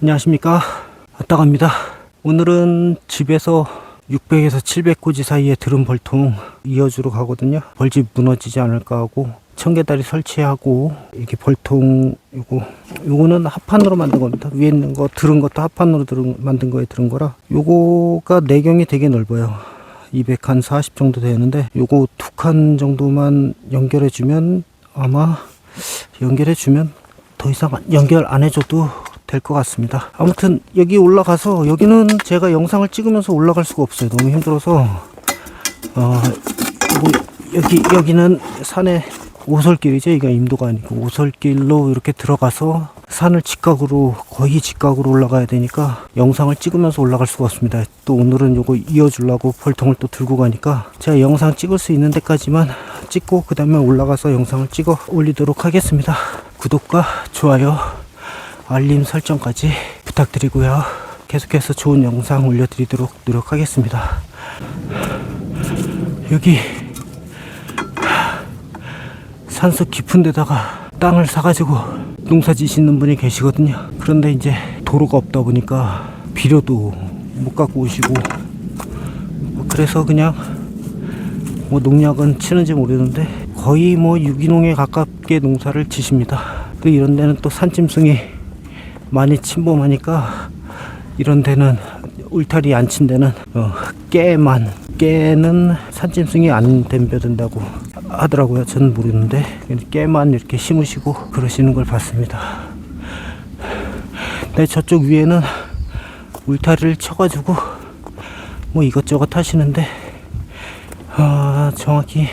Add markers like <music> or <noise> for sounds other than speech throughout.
안녕하십니까? 아따갑니다. 오늘은 집에서 600에서 700고지 사이에 들은 벌통 이어주러 가거든요. 벌집 무너지지 않을까 하고 청개다리 설치하고 이게 벌통 요거 요거는 합판으로 만든 겁니다. 위에 있는 거 들은 것도 합판으로 들은, 만든 거에 들은 거라 요거가 내경이 되게 넓어요. 200한 40 정도 되는데 요거 두 칸 정도만 연결해 주면 아마 연결해 주면 더 이상 연결 안 해줘도 될 것 같습니다. 아무튼 여기 올라가서 여기는 제가 영상을 찍으면서 올라갈 수가 없어요. 너무 힘들어서 어, 뭐 여기 여기는 산에 오솔길이죠. 이게 임도가 아니고 오솔길로 이렇게 들어가서 산을 직각으로 거의 직각으로 올라가야 되니까 영상을 찍으면서 올라갈 수가 없습니다. 또 오늘은 요거 이어주려고 벌통을 또 들고 가니까 제가 영상 찍을 수 있는 데까지만 찍고 그 다음에 올라가서 영상을 찍어 올리도록 하겠습니다. 구독과 좋아요, 알림 설정까지 부탁드리고요. 계속해서 좋은 영상 올려드리도록 노력하겠습니다. 여기 산속 깊은 데다가 땅을 사가지고 농사 지시는 분이 계시거든요. 그런데 이제 도로가 없다 보니까 비료도 못 갖고 오시고 뭐 그래서 그냥 뭐 농약은 치는지 모르는데 거의 뭐 유기농에 가깝게 농사를 지십니다. 또 이런 데는 또 산짐승이 많이 침범하니까 이런 데는 울타리 안 친 데는 어, 깨만 깨는 산짐승이 안 덤벼든다고 하더라고요. 저는 모르는데 깨만 이렇게 심으시고 그러시는 걸 봤습니다. 네, 저쪽 위에는 울타리를 쳐가지고 뭐 이것저것 하시는데 아, 정확히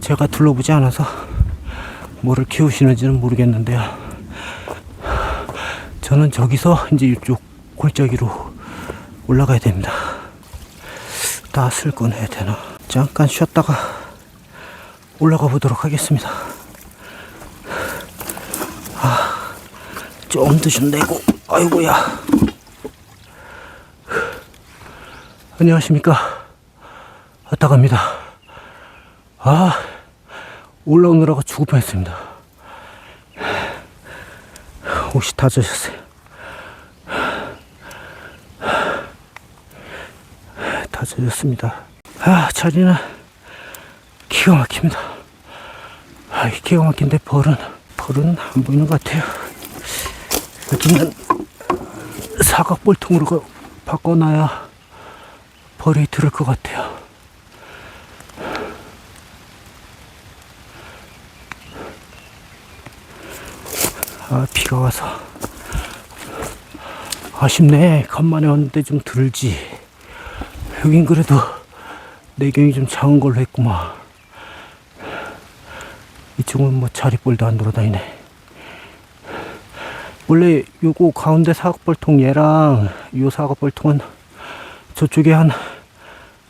제가 둘러보지 않아서 뭐를 키우시는지는 모르겠는데요. 저는 저기서 이제 이쪽 골짜기로 올라가야 됩니다. 낫을 꺼내야 되나? 잠깐 쉬었다가 올라가 보도록 하겠습니다. 아, 좀 드셨네고. 아이고야. 안녕하십니까. 왔다 갑니다. 아, 올라오느라고 죽을 뻔했습니다. 옷이 다 젖었어요. 다 젖었습니다. 아, 자리는 기가 막힙니다. 아, 이 기가 막힌데 벌은, 벌은 안 보이는 것 같아요. 여기는 사각 볼통으로 가- 바꿔놔야 벌이 들을 것 같아요. 아, 비가 와서. 아쉽네. 간만에 왔는데 좀 들지. 여긴 그래도 내경이 좀 작은 걸로 했구만. 이쪽은 뭐 자리볼도 안 돌아다니네. 원래 요거 가운데 사각벌통 얘랑 요 사각벌통은 저쪽에 한,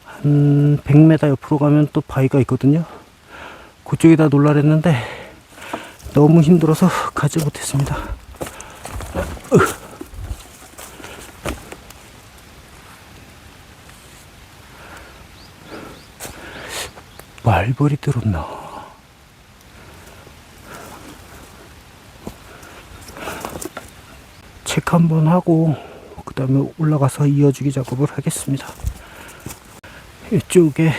한 100m 옆으로 가면 또 바위가 있거든요. 그쪽에다 놀라 그랬는데 너무 힘들어서 가지 못했습니다. 말벌이 들었나? 체크 한번 하고 그 다음에 올라가서 이어주기 작업을 하겠습니다. 이쪽에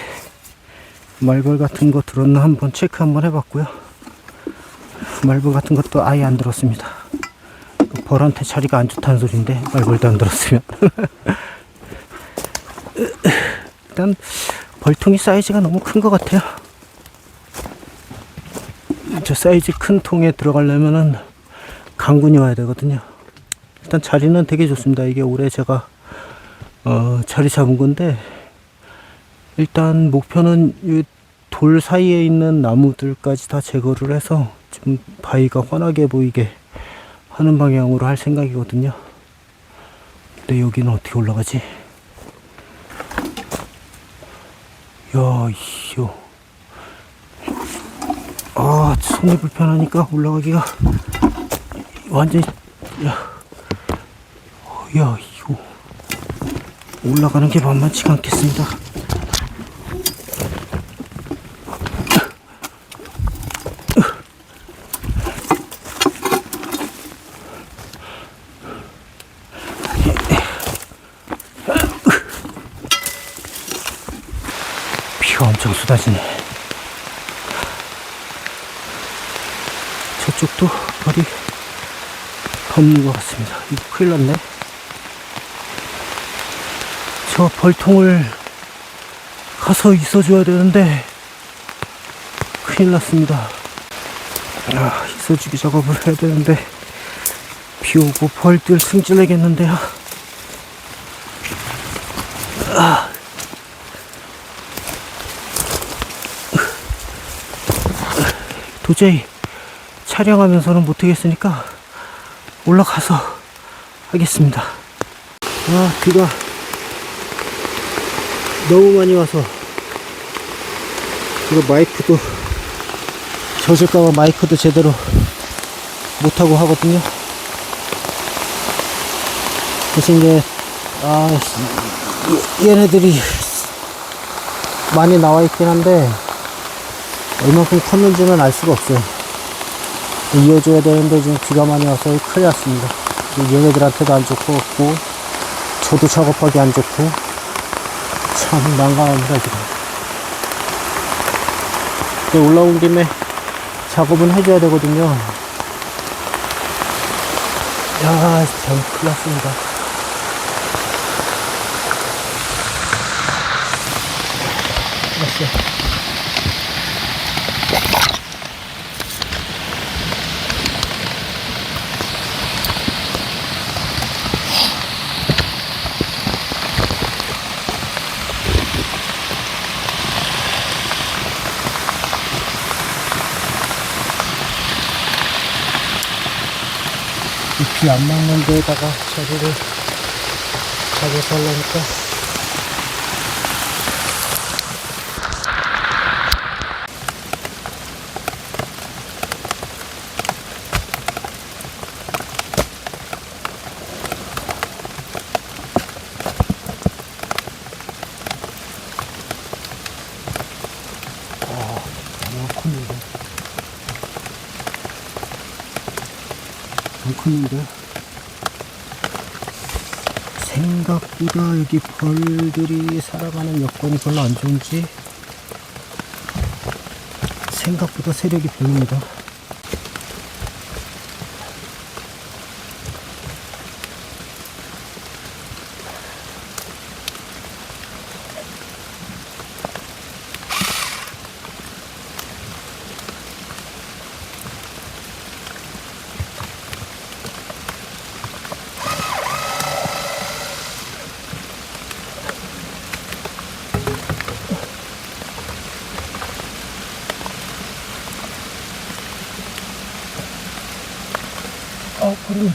말벌 같은 거 들었나 한번 체크 한번 해봤고요. 말벌 같은 것도 아예 안 들었습니다. 그 벌한테 자리가 안 좋다는 소리인데 말벌도 안 들었으면 <laughs> 일단 벌통이 사이즈가 너무 큰 것 같아요. 저 사이즈 큰 통에 들어가려면은 강군이 와야 되거든요. 일단 자리는 되게 좋습니다. 이게 올해 제가 어, 자리 잡은 건데 일단 목표는 이 돌 사이에 있는 나무들까지 다 제거를 해서 좀 바위가 환하게 보이게 하는 방향으로 할 생각이거든요. 근데 여기는 어떻게 올라가지? 야, 이요. 아, 손이 불편하니까 올라가기가 완전히, 야, 어, 야, 이거. 올라가는 게 만만치가 않겠습니다. 비가 엄청 쏟아지네. 저쪽도 벌이 덮는 것 같습니다. 이거 큰일 났네. 저 벌통을 가서 있어줘야 되는데 큰일 났습니다. 아, 있어주기 작업을 해야 되는데 비 오고 벌들 승질내겠는데요. 도저히 촬영하면서는 못하겠으니까 올라가서 하겠습니다. 아, 비가 너무 많이 와서 이거 마이크도 젖을까봐 마이크도 제대로 못하고 하거든요. 대신 이제, 아, 이- 얘네들이 많이 나와 있긴 한데, 얼마큼 컸는지는 알 수가 없어요. 이어줘야 되는데 지금 비가 많이 와서 큰일 났습니다. 얘네들한테도 안 좋고, 없고, 저도 작업하기 안 좋고, 참 난감합니다, 지금. 올라온 김에 작업은 해줘야 되거든요. 야, 참 큰일 났습니다. 났어요. 비 안 맞는 데다가 자리를 잡아서 하려니까 컸는데 생각보다 여기 벌들이 살아가는 여건이 별로 안 좋은지 생각보다 세력이 별로입니다. 어, 불이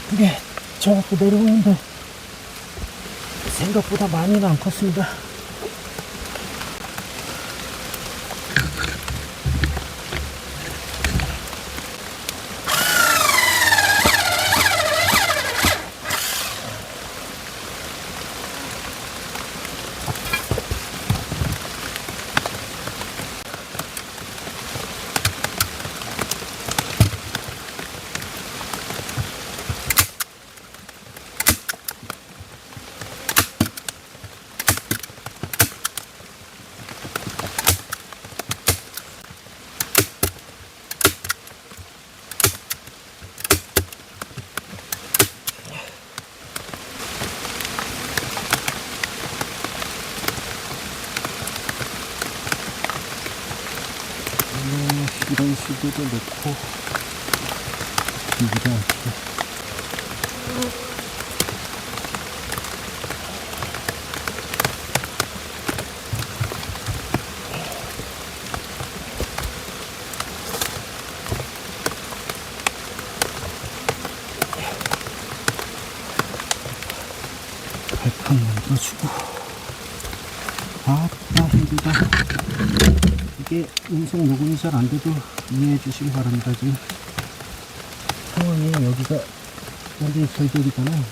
이쁘게 저갖고 내려오는데 생각보다 많이는 안 컸습니다. 음, 식으로 넣고 비비지 않게 발판 만들어주고. 아따 힘들다 이게 음성 녹음이 잘 안 돼도 이해해 주시기 바랍니다. 지금 상황이 여기가 완전히 절벽이잖아요.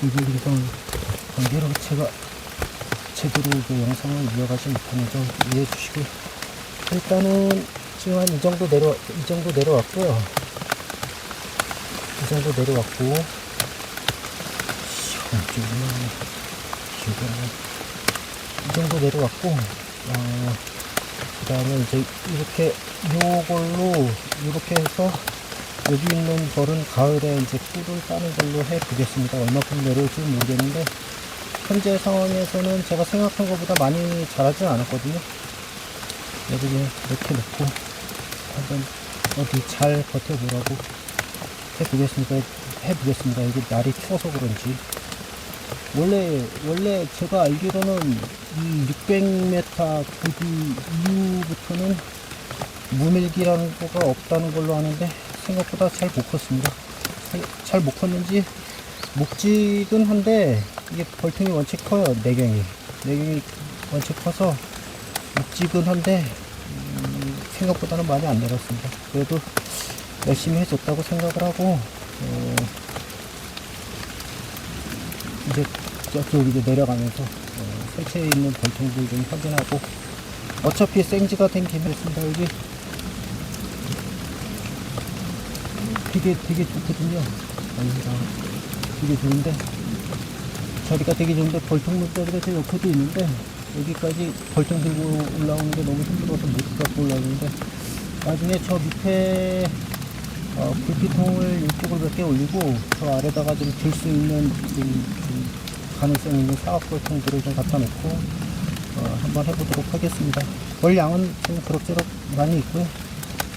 절벽이니까 관계로 제가 제대로 그 영상을 이어가지 못하는 점 이해해 주시고 일단은 지금 한 이 정도 내려 이 정도 내려왔고요. 이 정도 내려왔고 지금 이 정도 내려왔고 어, 그 다음에 이제 이렇게 요걸로 이렇게 해서 여기 있는 벌은 가을에 이제 꿀을 따는 걸로 해 보겠습니다. 얼마큼 내려올지 모르겠는데 현재 상황에서는 제가 생각한 것보다 많이 자라진 않았거든요. 여기 이렇게 놓고 한번 어디 잘 버텨보라고 해보겠습니다. 해보겠습니다. 이게 날이 추워서 그런지. 원래, 원래 제가 알기로는 이 600m 고지 이후부터는 무밀기라는 거가 없다는 걸로 아는데 생각보다 잘 못 컸습니다. 잘 못 컸는지 묵직은 한데 이게 벌통이 원체 커요. 내경이. 내경이 원체 커서 묵직은 한데 음, 생각보다는 많이 안 내렸습니다. 그래도 열심히 해줬다고 생각을 하고 어, 이제 저쪽 이제 내려가면서 어, 설치해 있는 벌통들 좀 확인하고 어차피 생지가 된 김에 있습니다. 여기 되게 되게 좋거든요. 여기가 되게 좋은데 자리가 되게 좋은데 벌통 물자리가 제 옆에도 있는데 여기까지 벌통 들고 올라오는 게 너무 힘들어서 못 갖고 올라오는데 나중에 저 밑에 어, 불피통을 이쪽을 몇개 올리고 저 아래다가 좀 들 수 있는 좀, 좀 가능성 있는 사각벌통들을 좀 갖다 놓고 어, 한번 해보도록 하겠습니다. 벌 양은 좀 그럭저럭 많이 있고요.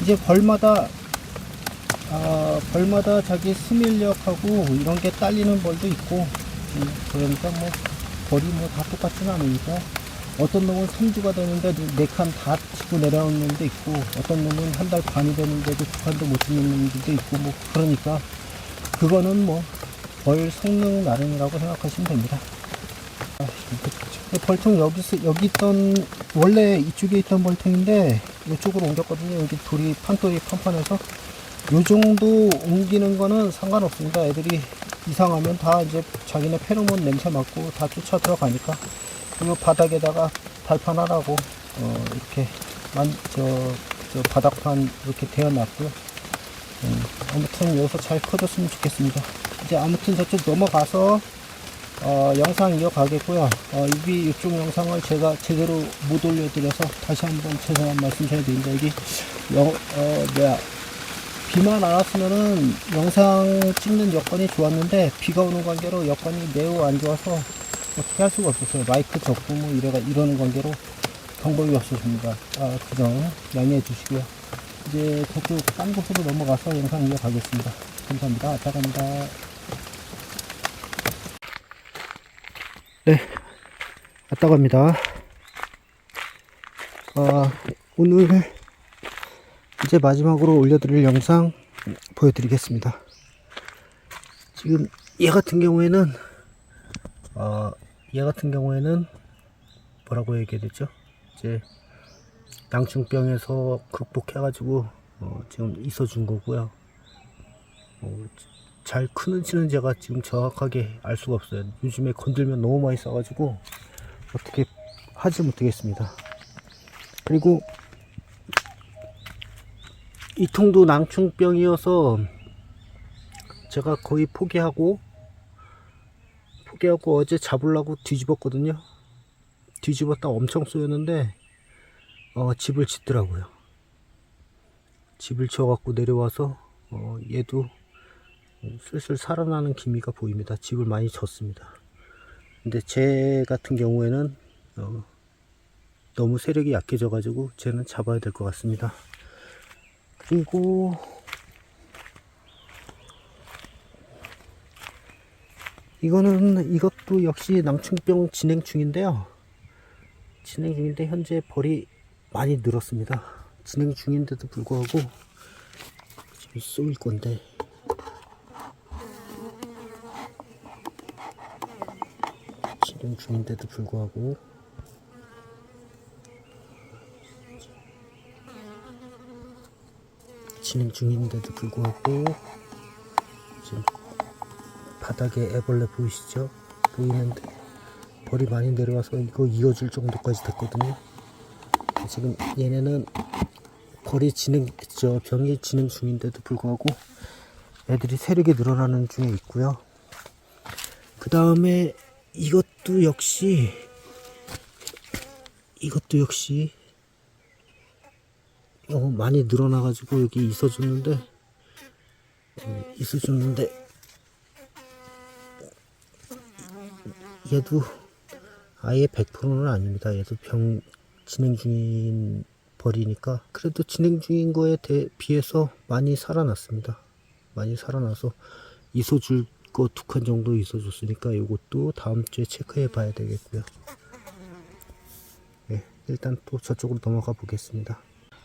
이제 벌마다 아, 벌마다 자기 수밀력하고 이런 게 딸리는 벌도 있고 음, 그러니까 뭐 벌이 뭐 다 똑같지는 않으니까 어떤 놈은 3주가 되는데 네칸다 치고 내려오는 놈도 있고 어떤 놈은 한 달 반이 되는데도 두 칸도 못 찍는 놈들도 있고 뭐 그러니까 그거는 뭐 벌 성능 나름이라고 생각하시면 됩니다. 아, 벌통 여기서 여기 있던 원래 이쪽에 있던 벌통인데 이쪽으로 옮겼거든요. 여기 돌이 판돌이 판판해서 요 정도 옮기는 거는 상관없습니다. 애들이 이상하면 다 이제 자기네 페로몬 냄새 맡고 다 쫓아 들어가니까 그리고 바닥에다가 발판 하라고 어 이렇게 만 저 저 바닥판 이렇게 대어놨고요. 음, 아무튼 여기서 잘 커졌으면 좋겠습니다. 이제 아무튼 저쪽 넘어가서 어, 영상 이어가겠고요. 어, 여기 이쪽 영상을 제가 제대로 못 올려드려서 다시 한번 죄송한 말씀 드려야 되는데 여기 영, 어, 뭐야 비만 안 왔으면은 영상 찍는 여건이 좋았는데 비가 오는 관계로 여건이 매우 안 좋아서 어떻게 할 수가 없었어요. 마이크 접고 뭐 이래가 이러는 관계로 방법이 없었습니다. 아, 그점 양해해 주시고요. 이제 저쪽 딴 곳으로 넘어가서 영상 이어가겠습니다. 감사합니다. 나갑니다. 네, 갔다 갑니다. 아, 오늘 이제 마지막으로 올려드릴 영상 보여드리겠습니다. 지금 얘 같은 경우에는 어, 얘 같은 경우에는 뭐라고 얘기해야 되죠? 이제 양충병에서 극복해가지고 어, 지금 있어준 거고요. 어, 잘 크는지는 제가 지금 정확하게 알 수가 없어요. 요즘에 건들면 너무 많이 싸가지고 어떻게 하지 못하겠습니다. 그리고 이 통도 낭충병이어서 제가 거의 포기하고 포기하고 어제 잡으려고 뒤집었거든요. 뒤집었다 엄청 쏘였는데 어, 집을 짓더라고요. 집을 지어갖고 내려와서 어, 얘도 슬슬 살아나는 기미가 보입니다. 집을 많이 졌습니다. 근데 제 같은 경우에는 어, 너무 세력이 약해져 가지고 쟤는 잡아야 될 것 같습니다. 그리고 이거는 이것도 역시 낭충병 진행 중인데요. 진행 중인데 현재 벌이 많이 늘었습니다. 진행 중인데도 불구하고 지금 쏠 건데 진행 중인데도 불구하고 진행 중인데도 불구하고 지금 바닥에 애벌레 보이시죠? 보이는데 벌이 많이 내려와서 이거 이어줄 정도까지 됐거든요. 지금 얘네는 벌이 진행 저 병이 진행 중인데도 불구하고 애들이 세력이 늘어나는 중에 있고요. 그 다음에 이것도 역시 이것도 역시 어, 많이 늘어나가지고 여기 있어줬는데 음, 있어줬는데 얘도 아예 100%는 아닙니다. 얘도 병 진행 중인 벌이니까 그래도 진행 중인 거에 대, 비해서 많이 살아났습니다. 많이 살아나서 있어줄 거 두 칸 정도 있어줬으니까 이것도 다음 주에 체크해 봐야 되겠고요. 네, 일단 또 저쪽으로 넘어가 보겠습니다.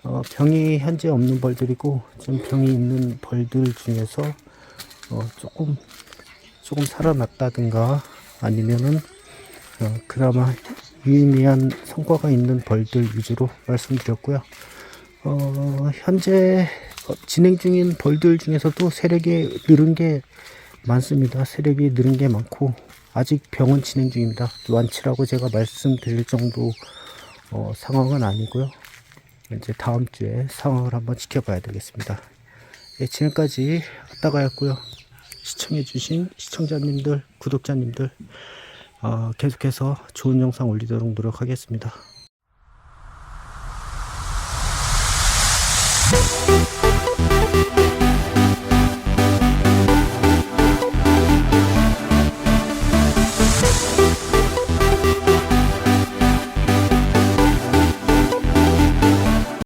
어, 병이 현재 없는 벌들이고 좀 병이 있는 벌들 중에서 어, 조금 조금 살아났다든가 아니면은 어, 그나마 유의미한 성과가 있는 벌들 위주로 말씀드렸고요. 어, 현재 어, 진행 중인 벌들 중에서도 세력이 늘은 게 많습니다. 세력이 늘은 게 많고 아직 병은 진행 중입니다. 완치라고 제가 말씀드릴 정도 어, 상황은 아니고요. 이제 다음 주에 상황을 한번 지켜봐야 되겠습니다. 예, 지금까지 아따가였고요. 시청해주신 시청자님들, 구독자님들 어, 계속해서 좋은 영상 올리도록 노력하겠습니다.